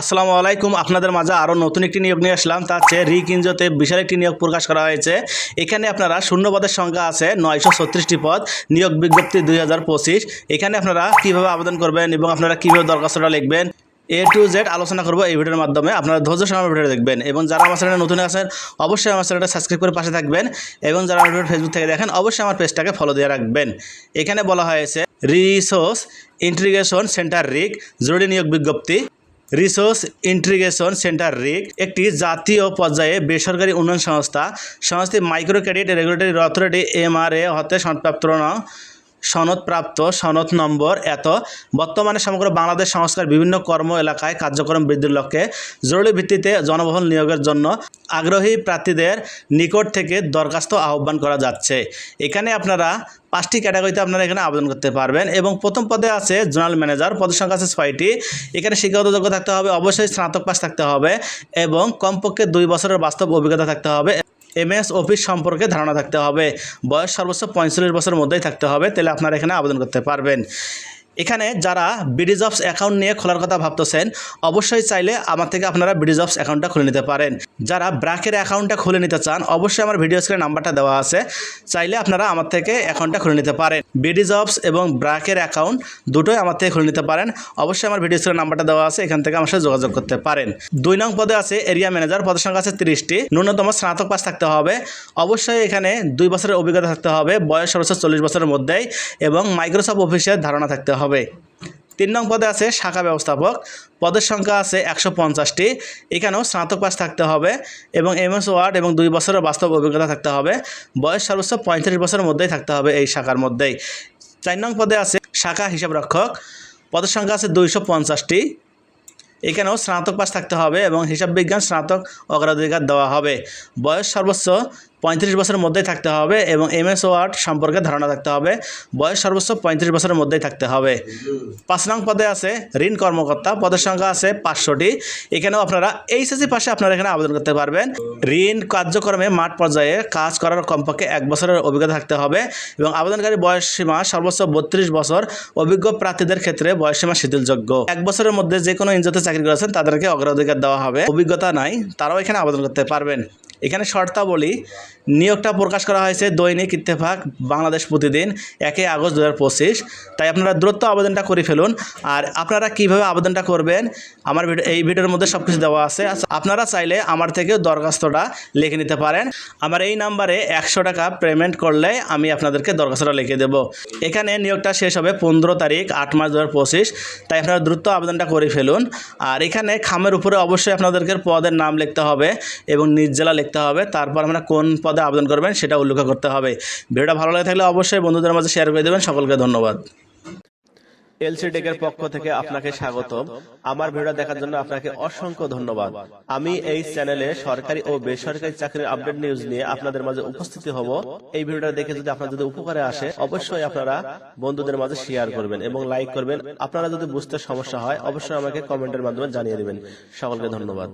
আসসালামু আলাইকুম। আপনাদের মাঝে আরও নতুন একটি নিয়োগ নিয়ে আসলাম। তার চেয়ে রিক ইঞ্জোতে বিশাল একটি নিয়োগ প্রকাশ করা হয়েছে। এখানে আপনারা শূন্য পদের সংখ্যা আছে নয়শো ছত্রিশটি পদ, নিয়োগ বিজ্ঞপ্তি দুই হাজার পঁচিশ। এখানে আপনারা কীভাবে আবেদন করবেন এবং আপনারা কীভাবে দরখাস্তটা লিখবেন, এ টু জেড আলোচনা করব এই ভিডিওর মাধ্যমে। আপনারা ধৈর্য সময় ভিডিও দেখবেন এবং যারা আমার চ্যানেলে নতুন আছেন, অবশ্যই আমার চ্যানেলটা সাবস্ক্রাইব করে পাশে থাকবেন এবং যারা আমার ভিডিও ফেসবুক থেকে দেখেন, অবশ্যই আমার পেজটাকে ফলো দিয়ে রাখবেন। এখানে বলা হয়েছে রিসোর্স ইন্টিগ্রেশন সেন্টার রিক জরুরি নিয়োগ বিজ্ঞপ্তি। রিসোর্স ইন্টিগ্রেশন সেন্টার রিক, একটি জাতীয় পর্যায়ে বেসরকারি উন্নয়ন সংস্থা। সংস্থাটি micro credit regulatory authority MRA হতে সনদপ্রাপ্ত সনদপ্রাপ্ত সনদ নম্বর এত। বর্তমানে সমগ্র বাংলাদেশ সংস্কার বিভিন্ন কর্ম এলাকায় কার্যক্রম বৃদ্ধির লক্ষ্যে জরুরি ভিত্তিতে জনবহুল নিয়োগের জন্য আগ্রহী প্রার্থীদের নিকট থেকে দরখাস্ত আহ্বান করা যাচ্ছে। এখানে আপনারা পাঁচটি ক্যাটাগরিতে আপনারা এখানে আবেদন করতে পারবেন এবং প্রথম পদে আছে জোনাল ম্যানেজার, পদের সংখ্যা আছে ছয়টি। এখানে শিক্ষাগত যোগ্য থাকতে হবে, অবশ্যই স্নাতক পাস থাকতে হবে এবং কমপক্ষে দুই বছরের বাস্তব অভিজ্ঞতা থাকতে হবে। এমএস অফিস সম্পর্কে ধারণা থাকতে হবে। বয়স সর্বোচ্চ পঁয়তাল্লিশ বছরের মধ্যেই থাকতে হবে, তাহলে আপনারা এখানে আবেদন করতে পারবেন। এখানে যারা বিডি জবস অ্যাকাউন্ট নিয়ে খোলার কথা ভাবতেছেন, অবশ্যই চাইলে আমার থেকে আপনারা বিডি জবস অ্যাকাউন্টটা খুলে নিতে পারেন। যারা ব্র্যাকের অ্যাকাউন্টটা খুলে নিতে চান, অবশ্যই আমার ভিডিও স্ক্রিনে নাম্বারটা দেওয়া আছে। চাইলে আপনারা আমার থেকে অ্যাকাউন্টটা খুলে নিতে পারেন। বিডি জবস এবং ব্র্যাকের অ্যাকাউন্ট দুটোই আমার থেকে খুলে নিতে পারেন। অবশ্যই আমার ভিডিও স্ক্রিনে নাম্বারটা দেওয়া আছে, এখান থেকে আমার সাথে যোগাযোগ করতে পারেন। দুই নং পদে আছে এরিয়া ম্যানেজার পদের সংখ্যা আছে তিরিশটি। ন্যূনতম স্নাতক পাস থাকতে হবে। অবশ্যই এখানে দুই বছরের অভিজ্ঞতা থাকতে হবে। বয়স সর্বোচ্চ চল্লিশ বছরের মধ্যেই এবং মাইক্রোসফট অফিসের ধারণা থাকতে হবে। তিন নং পদে আছে শাখা ব্যবস্থাপক। পদের সংখ্যা আছে একশো পঞ্চাশটি। এখানেও স্নাতক পাস থাকতে হবে এবং এমএস ওয়ার্ড এবং দুই বছরের বাস্তব অভিজ্ঞতা থাকতে হবে। বয়স সর্বোচ্চ পঁয়ত্রিশ বছরের মধ্যেই থাকতে হবে এই শাখার মধ্যেই। চার নং পদে আছে শাখা হিসাব রক্ষক পদের সংখ্যা আছে দুইশো পঞ্চাশটি। এখানেও স্নাতক পাস থাকতে হবে এবং হিসাব বিজ্ঞান স্নাতক অগ্রাধিকার দেওয়া হবে। বয়স সর্বোচ্চ পঁয়ত্রিশ বছরের মধ্যেই থাকতে হবে এবং এমএস ওয়ার্ড সম্পর্কে ধারণা থাকতে হবে। বয়স সর্বোচ্চ পঁয়ত্রিশ বছরের মধ্যেই থাকতে হবে। পাঁচ নং পদে আছে ঋণ কর্মকর্তা। পদের সংখ্যা আছে পাঁচশোটি। এখানেও আপনারা এইচএসসি পাশে আপনারা এখানে আবেদন করতে পারবেন। ঋণ কার্যক্রমে মাঠ পর্যায়ে কাজ করার কমপক্ষে এক বছরের অভিজ্ঞতা থাকতে হবে এবং আবেদনকারী বয়স সীমা সর্বোচ্চ বত্রিশ বছর। অভিজ্ঞ প্রার্থীদের ক্ষেত্রে বয়স সীমা শিথিলযোগ্য। এক বছরের মধ্যে যে কোনো ইঞ্জতে চাকরি করেছেন তাদেরকে অগ্রাধিকার দেওয়া হবে। অভিজ্ঞতা নাই, তারাও এখানে আবেদন করতে পারবেন। এখানে শর্তাবলী নিয়োগটা প্রকাশ করা হয়েছে দৈনিক ইত্তেফাক বাংলাদেশ প্রতিদিন একে আগস্ট দু হাজার পঁচিশ। তাই আপনারা দ্রুত আবেদনটা করে ফেলুন। আর আপনারা কীভাবে আবেদনটা করবেন আমার এই ভিডিওর মধ্যে সব কিছু দেওয়া আছে। আচ্ছা, আপনারা চাইলে আমার থেকেও দরখাস্তটা লিখে নিতে পারেন। আমার এই নাম্বারে একশো টাকা পেমেন্ট করলে আমি আপনাদেরকে দরখাস্তটা লিখে দেবো। এখানে নিয়োগটা শেষ হবে পনেরো তারিখ আট মার্চ দু হাজার পঁচিশ। তাই আপনারা দ্রুত আবেদনটা করে ফেলুন। আর এখানে খামের উপরে অবশ্যই আপনাদেরকে পদের নাম লিখতে হবে এবং নিজ জেলা লিখতে হবে, তারপর আমরা কোন পদে আবেদন করবেন সেটা উল্লেখ করতে হবে। ভিডিওটা ভালো লাগে থাকলে অবশ্যই বন্ধুদের মাঝে শেয়ার করে দেবেন, সকলকে ধন্যবাদ। এলসি টেকের পক্ষ থেকে আপনাকে স্বাগত আমার ভিডিও দেখার জন্য আপনাকে অসংখ্য ধন্যবাদ। আমি এই চ্যানেলে সরকারি ও বেসরকারি চাকরির আপডেট নিউজ নিয়ে আপনাদের মাঝে উপস্থিত হব। এই ভিডিওটা দেখে যদি আপনার যদি উপকারে আসে, অবশ্যই আপনারা বন্ধুদের মাঝে শেয়ার করবেন এবং লাইক করবেন। আপনারা যদি বুঝতে সমস্যা হয়, অবশ্যই আমাকে কমেন্টের মাধ্যমে জানিয়ে দিবেন। সকলকে ধন্যবাদ।